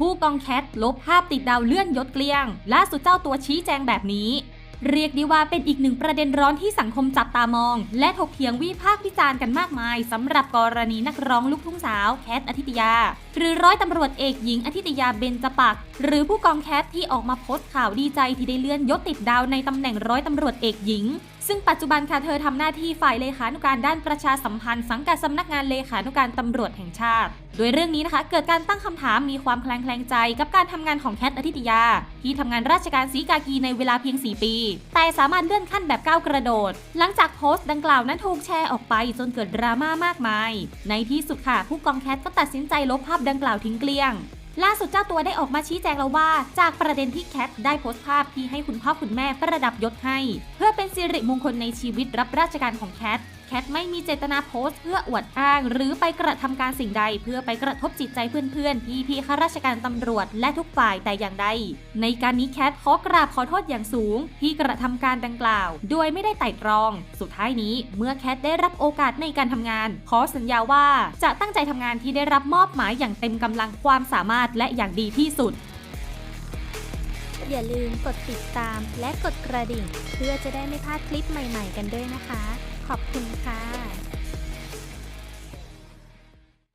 ผู้กองแคทลบภาพติดดาวเลื่อนยศเกลี้ยง ล่าสุดเจ้าตัวชี้แจงแบบนี้ เรียกได้ว่าเป็นอีกหนึ่งประเด็นร้อนที่สังคมจับตามอง และถกเถียงวิพากษ์วิจารณ์กันมากมายสำหรับกรณีนักร้องลูกทุ่งสาวแคทอธิตยา หรือร้อยตำรวจเอกหญิงอธิตยาเบญจปักหรือผู้กองแคทที่ออกมาโพสต์ข่าวดีใจที่ได้เลื่อนยศติดดาวในตำแหน่งร้อยตำรวจเอกหญิง ซึ่งปัจจุบันค่ะเธอทำหน้าที่ฝ่ายเลขานุการด้านประชาสัมพันธ์สังกัดสำนักงานเลขานุการตำรวจแห่งชาติ โดยเรื่องนี้นะคะ เกิดการตั้งคำถามมีความแคลงแคลงใจกับการทำงานของแคทอธิตยา ที่ทำงานราชการสีกากีในเวลาเพียง 4 ปี แต่สามารถเลื่อนขั้นแบบก้าวกระโดด หลังจากโพสต์ดังกล่าวนั้นถูกแชร์ออกไปจนเกิดดราม่ามากมาย ในที่สุดค่ะผู้กองแคทก็ตัดสินใจลบภาพดังกล่าวทิ้งเกลี้ยง ล่าสุดเจ้าตัวได้ออกมาชี้แจงแล้วว่า จากประเด็นที่แคทได้โพสต์ภาพที่ให้คุณพ่อคุณแม่ประดับยศให้ เพื่อเป็นสิริมงคลในชีวิตรับราชการของแคท แคทไม่มีเจตนาโพสต์เพื่ออวดอ้าง หรือไปกระทำการสิ่งใดเพื่อไปกระทบจิตใจเพื่อนๆ พี่ๆข้าราชการตำรวจและทุกฝ่ายแต่อย่างใด ในการนี้แคทขอกราบขอโทษอย่างสูง ที่กระทำการดังกล่าว โดยไม่ได้ไต่ตรอง สุดท้ายนี้เมื่อแคทได้รับโอกาสในการทำงาน ขอสัญญาว่าจะตั้งใจทำงานที่ได้รับมอบหมายอย่างเต็มกำลังความสามารถและอย่างดีที่สุดอย่าลืมกดติดตามและกดกระดิ่ง เพื่อจะได้ไม่พลาดคลิปใหม่ ๆ กันด้วยนะคะ ขอบคุณค่ะ